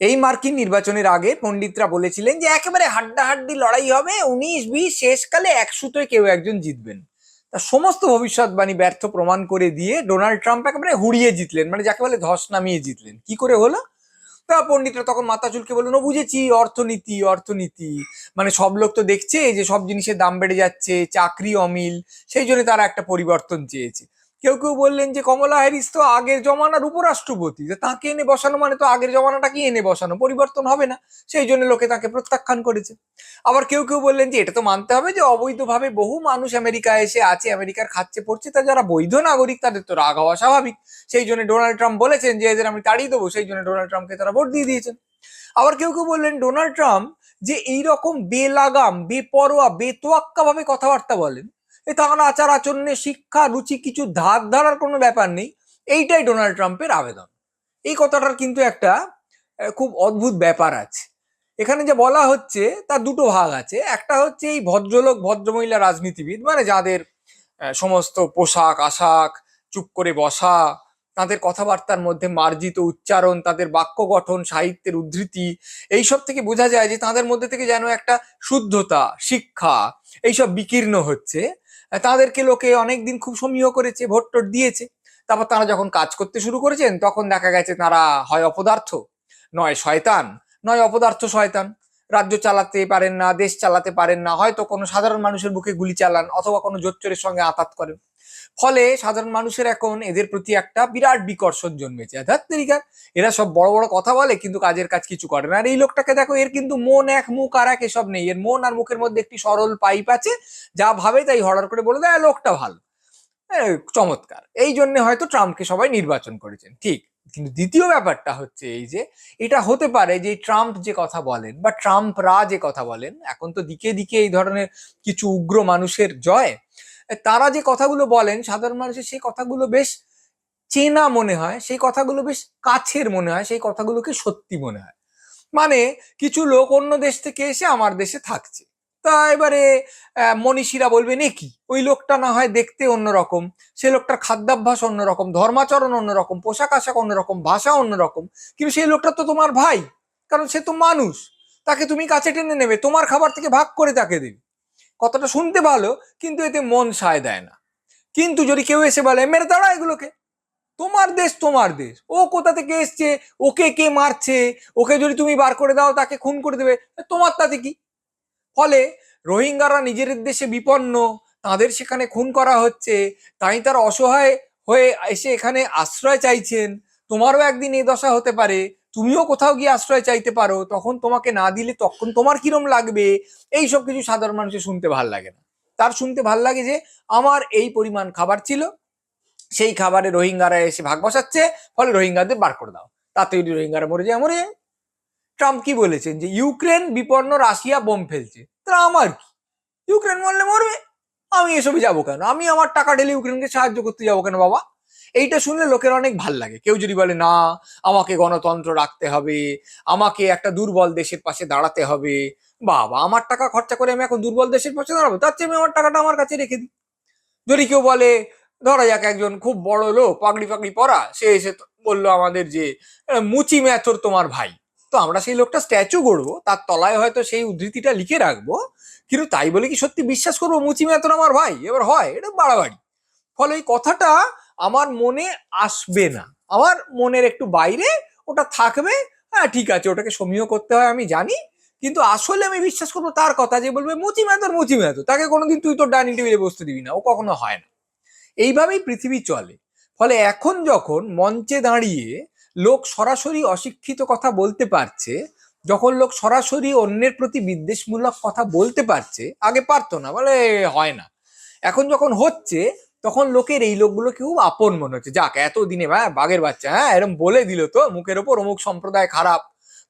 এই মার্কিন নির্বাচনের আগে পণ্ডিতরা বলেছিলেন যে একেবারে হাড্ডাহাড্ডি লড়াই হবে, উনিশ, বিশ, শেষকালে একশোতে কেউ একজন জিতবেন। তা সমস্ত ভবিষ্যৎবাণী ব্যর্থ প্রমাণ করে দিয়ে ডোনাল্ড ট্রাম্প একেবারে হুড়িয়ে জিতলেন মানে যাকে বলে ধস নামিয়ে জিতলেন। কি করে হলো? তা পণ্ডিতরা তখন মাথা চুলকে বললেন, ও বুঝেছি, অর্থনীতি অর্থনীতি। মানে সব লোক তো দেখছে যে সব জিনিসের দাম বেড়ে যাচ্ছে, চাকরি অমিল, সেই জন্য তারা একটা পরিবর্তন চেয়েছে। কেউ কেউ বললেন যে কমলা হ্যারিস তো আগের জমানার উপরাষ্ট্রপতি। তো তাকে এনে বসানো মানে তো আগের জমানাটা কি এনে বসানো, পরিবর্তন হবে না। সেই জন্য লোকে তাকে প্রত্যাখ্যান করেছে। আবার কেউ কেউ বললেন যে এটা তো মানতে হবে যে অবৈধভাবে বহু মানুষ আমেরিকায় এসে আছে, আমেরিকার খাচ্ছে, পড়ছে। তা যারা বৈধ নাগরিক, তাদের তো রাগ হওয়া স্বাভাবিক। সেই জন্য ডোনাল্ড ট্রাম্প বলেছেন যে এদের আমি তাড়িয়ে দেবো। সেই জন্য ডোনাল্ড ট্রাম্পকে তারা ভোট দিয়ে দিয়েছেন। আবার কেউ কেউ বললেন ডোনাল্ড ট্রাম্প যে এইরকম বেলাগাম, বেপরোয়া বেতোয়াক্কা ভাবে কথাবার্তা বলেন, এ তার আচার আচরণে শিক্ষা, রুচি কিছু ধার ধারার কোনো ব্যাপার নেই, এইটাই ডোনাল্ড ট্রাম্পের আবেদন। এই কথাটার কিন্তু একটা খুব অদ্ভুত ব্যাপার আছে। এখানে যে বলা হচ্ছে, তার দুটো ভাগ আছে। একটা হচ্ছে এই ভদ্রলোক, ভদ্রমহিলা রাজনীতিবিদ মানে যাদের সমস্ত পোশাক, আশাক, চুপ করে বসা তাদের কথাবার্তার মধ্যে মার্জিত উচ্চারণ, তাদের বাক্য গঠন, সাহিত্যের উদ্ধৃতি, এইসব থেকে বোঝা যায় যে তাদের মধ্যে থেকে যেন একটা শুদ্ধতা, শিক্ষা, এইসব বিকীর্ণ হচ্ছে। তাদেরকে লোকে অনেকদিন খুব সমীহ করেছে ভোট টোট দিয়েছে। তারপর তারা যখন কাজ করতে শুরু করেছেন, তখন দেখা গেছে তারা হয় অপদার্থ, নয় শয়তান, নয় অপদার্থ শয়তান। রাজ্য চালাতে পারেন না দেশ চালাতে পারেন না হয়তো কোনো সাধারণ মানুষের বুকে গুলি চালান অথবা কোনো জোচ্চরের সঙ্গে আতাত করেন। ফলে সাধারণ মানুষের এখন এদের প্রতি একটা বিরাট বিকর্ষণ জন্মেছে। ধাত্রিকার এরা সব বড় বড় কথা বলে কিন্তু কাজের কাজ কিছু করে না। আর এই লোকটাকে দেখো এর কিন্তু মন এক মুখ আর এক এসব নেই। এর মন আর মুখের মধ্যে একটি সরল পাইপ আছে যা ভাবে তাই হঠাৎ করে বলে দেয় "আহ, লোকটা ভালো। চমৎকার। এই জন্য হয়তো ট্রাম্পকে সবাই নির্বাচন করেছেন। ঠিক। কিন্তু দ্বিতীয় ব্যাপারটা হচ্ছে এই যে, এটা হতে পারে যে ট্রাম্প যে কথা বলেন বা ট্রাম্পরা যে কথা বলেন, এখন তো দিকে দিকে এই ধরনের কিছু উগ্র মানুষের জয়, তারা যে কথাগুলো বলেন, সাধারণ মানুষের সেই কথাগুলো বেশ চেনা মনে হয়, সেই কথাগুলো বেশ কাছের মনে হয়, সেই কথাগুলোকে সত্যি মনে হয়। মানে কিছু লোক অন্য দেশ থেকে এসে আমার দেশে থাকছে। তা এবারে মনীষীরা বলবেন এ কি? ওই লোকটা না হয় দেখতে অন্যরকম। সে লোকটার খাদ্যাভ্যাস অন্যরকম, ধর্মাচরণ অন্যরকম, পোশাক আশাক অন্যরকম, ভাষা অন্যরকম। কিন্তু সেই লোকটা তো তোমার ভাই, কারণ সে তো মানুষ। তাকে তুমি কাছে টেনে নেবে, তোমার খাবার থেকে ভাগ করে তাকে দেবে। কথাটা শুনতে ভালো, কিন্তু এতে মন সায় দেয় না। কিন্তু যদি কেউ এসে বলে, মেরে দাঁড়া এগুলোকে। তোমার দেশ তোমার দেশ। ও কোথা থেকে এসছে? ওকে কে মারছে? ওকে যদি তুমি বার করে দাও, তাকে খুন করে দেবে। তোমার তাতে কি ফলে রোহিঙ্গারা নিজেদের দেশে বিপন্ন, তাদের সেখানে খুন করা হচ্ছে, তাই তারা অসহায় হয়ে এসে এখানে আশ্রয় চাইছেন। তোমারও একদিন এই দশা হতে পারে, তুমিও কোথাও গিয়ে আশ্রয় চাইতে পারো, তখন তোমাকে না দিলে তখন তোমার কিরম লাগবে? এই সব কিছু সাধারণ মানুষের শুনতে ভালো লাগে না। তার শুনতে ভালো লাগে যে, আমার এই পরিমাণ খাবার ছিল, সেই খাবারে রোহিঙ্গারা এসে ভাগ বসাচ্ছে, ফলে রোহিঙ্গাদের বার করে দাও। তাতে রোহিঙ্গারা মরে যায় মরে যায়। ট্রাম্প কি বলেছেন? যে ইউক্রেন বিপন্ন রাশিয়া বোম ফেলছে। তা আমার কি? ইউক্রেন মরলে মরবে। আমি এসবে যাব কেন? আমি আমার টাকা ঢেলে ইউক্রেনকে সাহায্য করতে যাব কেন বাবা? এইটা শুনলে লোকের অনেক ভালো লাগে। কেউ যদি বলে, না, আমাকে গণতন্ত্র রাখতে হবে। আমাকে একটা দুর্বল দেশের পাশে দাঁড়াতে হবে। বাবা, আমার টাকা খরচা করে আমি এখন দুর্বল দেশের পাশে দাঁড়াবো? তার চেয়ে আমি আমার টাকাটা আমার কাছে রেখে দিই। যদি কেউ বলে, ধরা যাক একজন খুব বড় লোক পাগড়ি পাগড়ি পরা, সে এসে বলল আমাদের যে মুচি ম্যাথর তোমার ভাই। তো আমরা সেই লোকটা স্ট্যাচু গড়বো, তার তলায় হয়তো সেই উদ্ধৃতিটা লিখে রাখব। কিন্তু তাই বলে কি সত্যি বিশ্বাস করব? মুচি ম্যাথর আমার ভাই, এবার হয়, এটা বাড়াবাড়ি। ফলে এই কথাটা আমার মনে আসবে না। আমার মনের একটু বাইরে, ওটা থাকবে হ্যাঁ ঠিক আছে, ওটাকে সমীহ করতে হয়, আমি জানি। কিন্তু আসলে আমি বিশ্বাস করব তার কথা যে বলবে, মুচি ম্যাথর মুচি ম্যাথর তাকে কোনোদিন তুই তোর ডাইনিং টেবিলে বসতে দিবি না, ও কখনো হয় না। এইভাবেই পৃথিবী চলে। ফলে এখন যখন মঞ্চে দাঁড়িয়ে লোক সরাসরি অশিক্ষিত কথা বলতে পারছে, যখন লোক সরাসরি অন্যের প্রতি বিদ্বেষমূলক কথা বলতে পারছে, আগে পারতো না, বলে হয় না। এখন যখন হচ্ছে, তখন লোকের এই লোকগুলো খুব আপন মনে হচ্ছে। যাক এত দিনে হ্যাঁ বাঘের বাচ্চা হ্যাঁ এরকম বলে দিল তো, মুখের ওপর অমুক সম্প্রদায় খারাপ,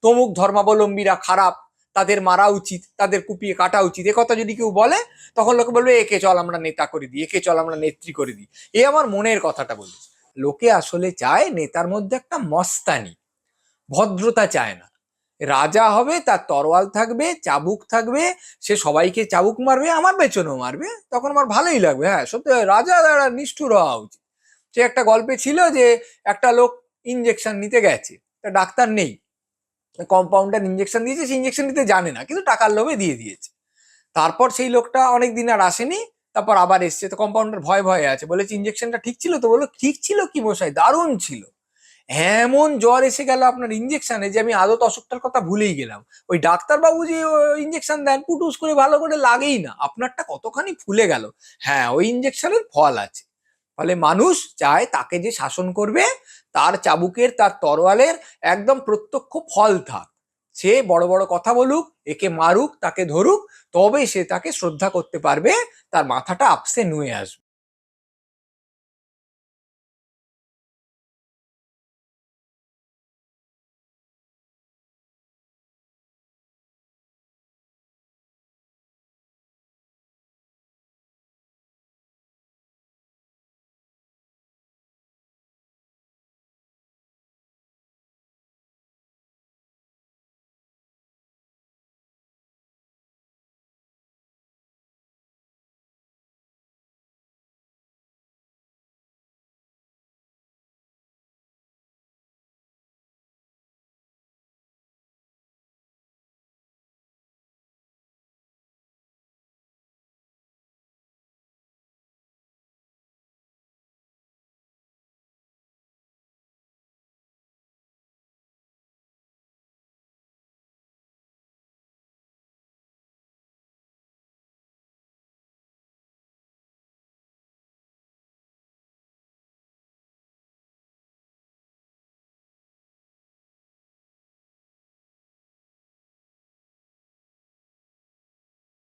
তমুক ধর্মাবলম্বীরা খারাপ, তাদের মারা উচিত, তাদের কুপিয়ে কাটা উচিত, এ কথা যদি কেউ বলে, তখন লোকে বলবে একে চল, আমরা নেতা করে দিই একে চল, আমরা নেত্রী করে দিই। এ আমার মনের কথাটা বলি লোকে আসলে চায় নেতার মধ্যে একটা মস্তানি। ভদ্রতা চায় না। রাজা হবে, তার তরোয়াল থাকবে, চাবুক থাকবে, সে সবাইকে চাবুক মারবে, আমার পেছনেও মারবে, তখন আমার ভালোই লাগবে। হ্যাঁ সত্যি রাজা একটা নিষ্ঠুর হওয়া উচিত। সে একটা গল্পে ছিল যে, একটা লোক ইঞ্জেকশন নিতে গেছে, তা ডাক্তার নেই। কম্পাউন্ডার ইঞ্জেকশন দিয়েছে, সে ইঞ্জেকশন নিতে জানে না, কিন্তু টাকার লোভে দিয়ে দিয়েছে। তারপর সেই লোকটা অনেক দিন আর আসেনি তারপর আবার এসছে। তো কম্পাউন্ডার ভয় ভয়ে আছে। বলেছে ইঞ্জেকশনটা ঠিক ছিল? তো বলল, ঠিক ছিল কি মশাই? দারুণ ছিল। এমন জ্বর এসে গেল আপনার ইঞ্জেকশনে যে আমি আদত অসুখটার কথা ভুলেই গেলাম। ওই ডাক্তারবাবু যে ইঞ্জেকশন দেন পুটুস করে ভালো করে লাগেই না। আপনারটা কতখানি ফুলে গেল। হ্যাঁ ওই ইঞ্জেকশনের ফল আছে। ফলে মানুষ চায় তাকে যে শাসন করবে, তার চাবুকের, তার তরোয়ালের একদম প্রত্যক্ষ ফল থাক। সে বড় বড় কথা বলুক, একে মারুক, তাকে ধরুক তবে সে তাকে শ্রদ্ধা করতে পারবে, তার মাথাটা আপসে নুয়ে আসবে।